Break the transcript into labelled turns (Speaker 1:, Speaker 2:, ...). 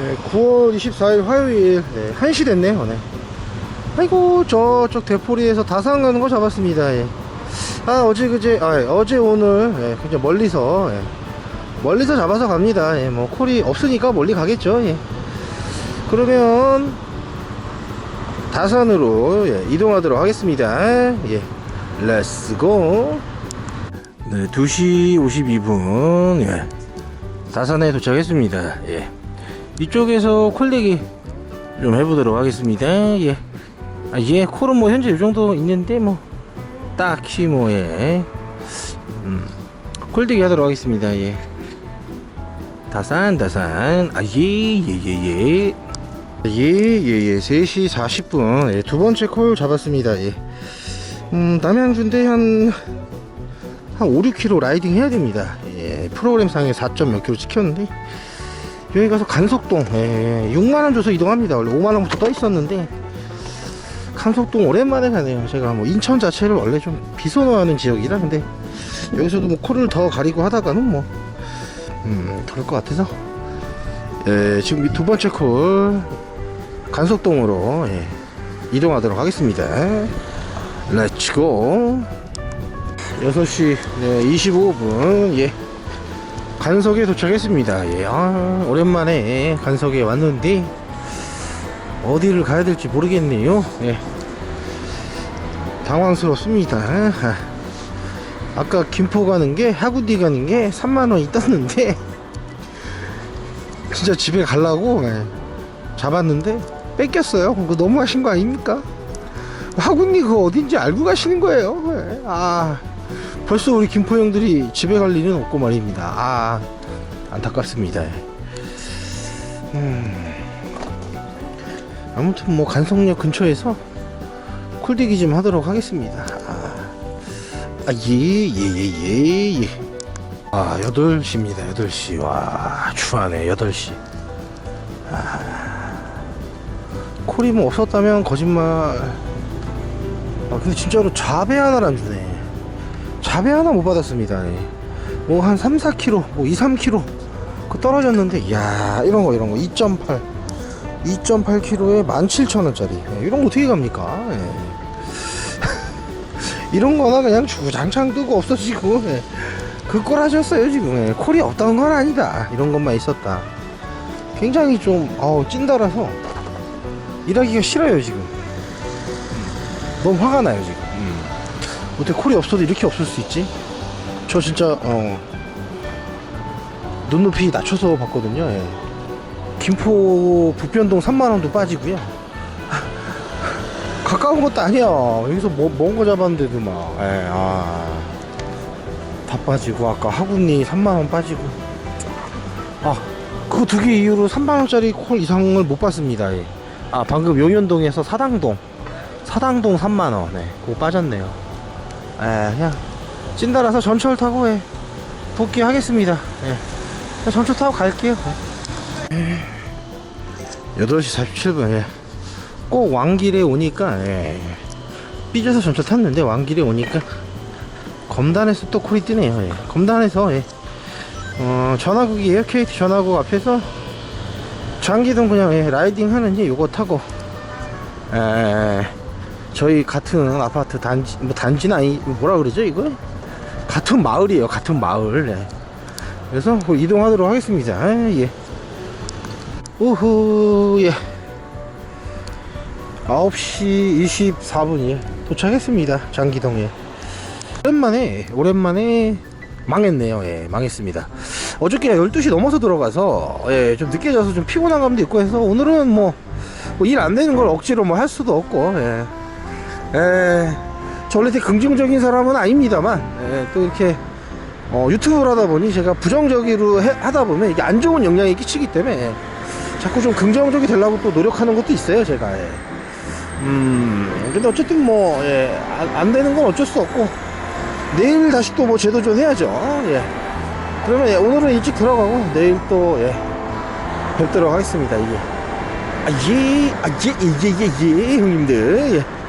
Speaker 1: 네, 9월 24일 화요일 네, 1시 됐네요 네. 아이고 저쪽 대포리에서 다산 가는 거 잡았습니다 예. 아 어제 그제 아 예, 어제 오늘 예, 그냥 멀리서 예. 멀리서 잡아서 갑니다 예, 뭐 콜이 없으니까 멀리 가겠죠 예. 그러면 다산으로 예, 이동하도록 하겠습니다 예. 렛츠고 네 2시 52분 예. 다산에 도착했습니다 예. 이쪽에서 콜렉이 좀 해보도록 하겠습니다 예. 아, 예, 콜은 뭐 현재 이 정도 있는데 뭐 딱히 뭐 예. 음, 콜대기 하도록 하겠습니다. 예. 다산 다산 아 예 예 예예 예예예 3시 40분 예, 두 번째 콜 잡았습니다. 예. 음 남양주인데 한 한 5, 6km 라이딩 해야 됩니다. 예, 프로그램 상에 4점 몇 킬로 찍혔는데 여기 가서 간석동 예, 6만 원 줘서 이동합니다. 원래 5만 원부터 떠 있었는데 간석동 오랜만에 가네요. 제가 뭐 인천 자체를 원래 좀 비선호하는 지역이라 근데 여기서도 뭐 코를 더 가리고 하다가는 뭐 음, 그럴 것 같아서 예, 지금 이두 번째 콜 간석동으로 예, 이동하도록 하겠습니다. 렛츠고 6시 네, 25분 예 간석에 도착했습니다. 예, 아, 오랜만에 간석에 왔는데 어디를 가야 될지 모르겠네요. 예. 당황스럽습니다. 아, 아까 김포 가는 게 하구디 가는 게 3만 원이 떴는데 진짜 집에 가려고 예, 잡았는데 뺏겼어요. 그거 너무 하신 거 아닙니까? 하구니 그거 어딘지 알고 가시는 거예요. 예. 아 벌써 우리 김포 형들이 집에 갈 일은 없고 말입니다. 아 안타깝습니다. 예. 음. 아무튼 뭐 간성역 근처에서 콜대기 좀 하도록 하겠습니다. 아, 예, 예, 예, 예, 예. 아, 8시입니다, 8시. 와, 추하네, 8시. 아, 콜이 뭐 없었다면 거짓말. 아, 근데 진짜로 자배 하나를 안 주네. 자배 하나 못 받았습니다. 뭐 한 3, 4kg, 뭐 2, 3kg. 그 떨어졌는데, 이야, 이런 거, 이런 거. 2.8. 2.8kg에 17,000원짜리 이런 거 어떻게 갑니까 예. 이런 거나 그냥 주장창 뜨고 없어지고 예. 그걸 하셨어요 지금 예. 콜이 없다는 건 아니다 이런 것만 있었다 굉장히 좀 어우 찐따라서 일하기가 싫어요 지금 음. 너무 화가 나요 지금 음. 어떻게 콜이 없어도 이렇게 없을 수 있지? 저 진짜 어 눈높이 낮춰서 봤거든요 예. 김포 북변동 3만원도 빠지고요. 가까운 것도 아니야. 여기서 뭐, 먼거 잡았는데도 막 에, 아, 다 빠지고 아까 하구니 3만원 빠지고. 아 그거 두 개 이후로 3만원짜리 콜 이상을 못 봤습니다 예. 아 방금 용현동에서 사당동. 사당동 3만원. 네 그거 빠졌네요 에 그냥 찐따라서 전철 타고 예, 복귀하겠습니다 예. 전철 타고 갈게요 예. 8시 47분 예. 꼭 왕길에 오니까 예. 삐져서 전철 탔는데 왕길에 오니까 검단에서 또 콜이 뜨네요 예. 검단에서 예. 어, 전화국이에요 KT 전화국 앞에서 장기동 그냥 예, 라이딩 하는지 요거 타고 에, 저희 같은 아파트 단지 뭐 단지는 아니 뭐라 그러죠 이거? 같은 마을이에요 같은 마을. 예. 그래서 그 이동하도록 하겠습니다. 아, 예. 우후 예. 9시 24분이에 도착했습니다 장기동에. 오랜만에 오랜만에 망했네요 예 망했습니다. 어저께 12시 넘어서 들어가서 예, 좀 늦게 자서 좀 피곤한 감도 있고 해서 오늘은 뭐 일 안 되는 걸 억지로 뭐 할 수도 없고 예. 예, 저 원래 되게 긍정적인 사람은 아닙니다만 예, 또 이렇게 어, 유튜브를 하다 보니 제가 부정적으로 해- 하다 보면 이게 안 좋은 영향이 끼치기 때문에 자꾸 좀 긍정적이 되려고 또 노력하는 것도 있어요 제가 예. 음 근데 어쨌든 뭐 예, 안, 안 되는 건 어쩔 수 없고 내일 다시 또 뭐 재도전 해야죠 예. 그러면 예, 오늘은 일찍 들어가고 내일 또 예, 뵙도록 하겠습니다 이게 아예아예예예 예, 예, 예, 형님들 예.